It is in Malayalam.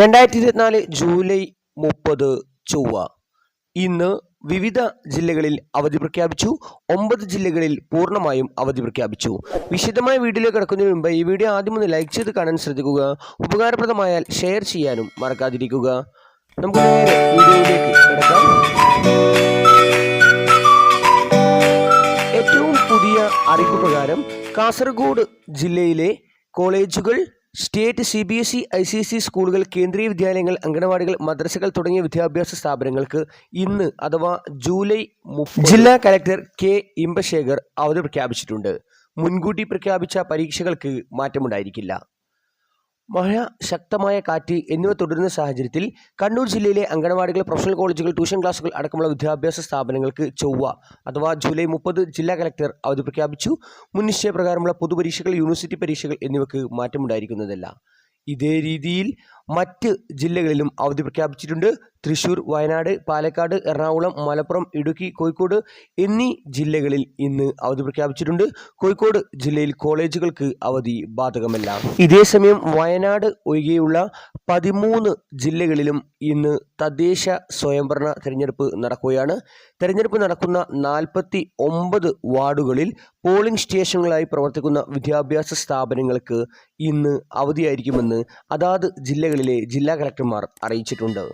രണ്ടായിരത്തി ഇരുപത്തിനാല് ജൂലൈ മുപ്പത് ചൊവ്വ. ഇന്ന് വിവിധ ജില്ലകളിൽ അവധി പ്രഖ്യാപിച്ചു. ഒമ്പത് ജില്ലകളിൽ പൂർണമായും അവധി പ്രഖ്യാപിച്ചു. വിശദമായ വീഡിയോയിലേക്ക് കിടക്കുന്നതിന് മുമ്പ് ഈ വീഡിയോ ആദ്യം ഒന്ന് ലൈക്ക് ചെയ്ത് കാണാൻ ശ്രദ്ധിക്കുക. ഉപകാരപ്രദമായാൽ ഷെയർ ചെയ്യാനും മറക്കാതിരിക്കുക. നമുക്ക് നേരെ വീഡിയോയിലേക്ക് കിടക്കാം. ഏറ്റവും പുതിയ അറിയിപ്പ് പ്രകാരം കാസർഗോഡ് ജില്ലയിലെ കോളേജുകൾ state C B S E I C S E സ്കൂളുകൾ കേന്ദ്രീയ വിദ്യാലയങ്ങൾ അംഗനവാടികൾ മദ്രസകൾ തുടങ്ങിയ വിദ്യാഭ്യാസ സ്ഥാപനങ്ങൾക്ക് ഇന്ന് അഥവാ ജൂലൈ ജില്ലാ കലക്ടർ കെ ഇമ്പശേഖർ അവധി പ്രഖ്യാപിച്ചിട്ടുണ്ട്. മുൻകൂട്ടി പ്രഖ്യാപിച്ച പരീക്ഷകൾക്ക് മാറ്റമുണ്ടായിരിക്കില്ല. മഴ ശക്തമായ കാറ്റ് എന്നിവ തുടരുന്ന സാഹചര്യത്തിൽ കണ്ണൂർ ജില്ലയിലെ അംഗനവാടികൾ പ്രൊഫഷണൽ കോളേജുകൾ ട്യൂഷൻ ക്ലാസുകൾ അടക്കമുള്ള വിദ്യാഭ്യാസ സ്ഥാപനങ്ങൾക്ക് ചൊവ്വ അഥവാ ജൂലൈ മുപ്പത് ജില്ലാ കലക്ടർ അവധി പ്രഖ്യാപിച്ചു. മുൻ നിശ്ചയപ്രകാരമുള്ള പൊതുപരീക്ഷകൾ യൂണിവേഴ്സിറ്റി പരീക്ഷകൾ എന്നിവയ്ക്ക് മാറ്റമുണ്ടായിരിക്കുന്നതല്ല. ഇതേ രീതിയിൽ മറ്റ് ജില്ലകളിലും അവധി പ്രഖ്യാപിച്ചിട്ടുണ്ട്. തൃശൂർ വയനാട് പാലക്കാട് എറണാകുളം മലപ്പുറം ഇടുക്കി കോഴിക്കോട് എന്നീ ജില്ലകളിൽ ഇന്ന് അവധി പ്രഖ്യാപിച്ചിട്ടുണ്ട്. കോഴിക്കോട് ജില്ലയിൽ കോളേജുകൾക്ക് അവധി ബാധകമല്ല. ഇതേസമയം വയനാട് ഒഴികെയുള്ള പതിമൂന്ന് ജില്ലകളിലും ഇന്ന് തദ്ദേശ സ്വയംഭരണ തെരഞ്ഞെടുപ്പ് നടക്കുകയാണ്. തെരഞ്ഞെടുപ്പ് നടക്കുന്ന നാൽപ്പത്തി ഒമ്പത് വാർഡുകളിൽ പോളിംഗ് സ്റ്റേഷനുകളായി പ്രവർത്തിക്കുന്ന വിദ്യാഭ്യാസ സ്ഥാപനങ്ങൾക്ക് ഇന്ന് അവധിയായിരിക്കുമെന്ന് അതാത് ജില്ലകളിലെ ജില്ലാ കലക്ടർമാർ അറിയിച്ചിട്ടുണ്ട്.